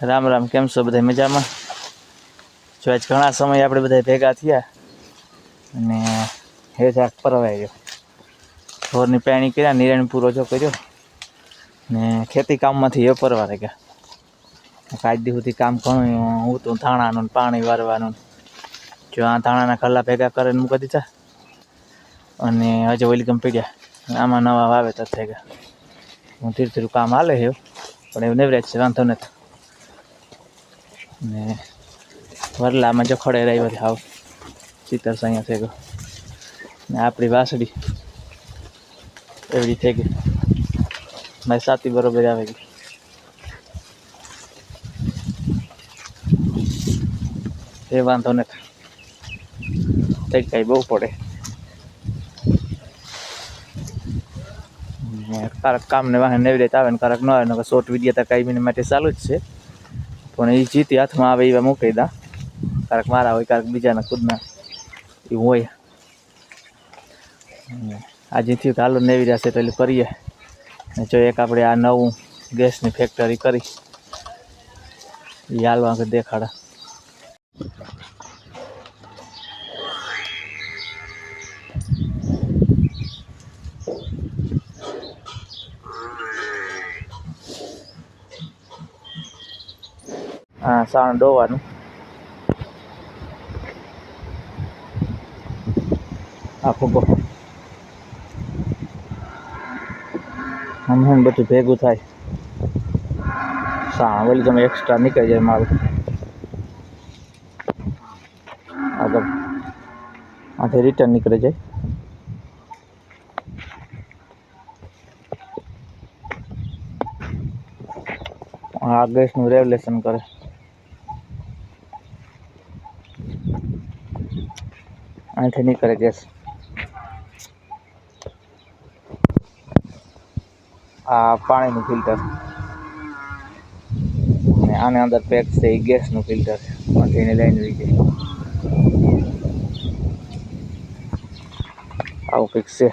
રામ રામ, કેમ છો બધા? મજામાં? જો આજ ઘણા સમય આપણે બધા ભેગા થયા અને હે જાક પરવાઈ ગયો. ઢોરની પાણી કર્યા, નિરણ પૂરો જો કર્યો ને ખેતી કામમાંથી એ પરવા ગયા કાજ દી સુધી કામ ઘણું હું તો ધાણાનું પાણી વારવાનું. જો આ ધાણાના ખલ્લા ભેગા કરીને મૂકી દીધા અને હજુ વેલકમ પડ્યા. આમાં નવા વાવેતર થઈ ગયા. હું ધીરે ધીરે કામ હાલે છે પણ એવું નેવરેજ છે, વાંધો નથી. ને વરલામાં જખડે રહ્યો રહી બધી હાવ. ચિતર અહીંયા થઈ ગયો. ને આપણી વાસડી એવડી થઈ ગઈ. મારી સાથી બરોબર આવે ગઈ. એ વાંધો નથી. થઈ કાંઈ બહુ પડે. કારક કામને વાહન એવી રીતે આવે ને કારક ન આવે ને શોર્ટ વીડિયો તો કાંઈ મિનિટ માટે ચાલુ જ છે. પણ એ જીતી હાથમાં આવે એવા મૂકી દા. કારક મારા હોય, કારક બીજાના ખુદના. એ હોય. આ કે હાલો નેવી રહ્યા છે તો એટલે કરીએ. ને જો એક આપણે આ નવું ગેસની ફેક્ટરી કરી. એ હાલવા દેખાડા. હા સાણ ડોવાનું. આખું બહુ આમ હમ બધું ભેગું થાય. સાણ વળી તમે એક્સ્ટ્રા નીકળી જાય મારું. આગળ. આથી રિટર્ન નીકળી જાય. આ ગેસનું રેવલેશન કરે. અહીંથી નીકળે ગેસ. આ પાણીનું ફિલ્ટર. અને આને અંદર પેક છે એ ગેસનું ફિલ્ટર. છે એની લાઈન રહી જાય આવું કંઈક છે.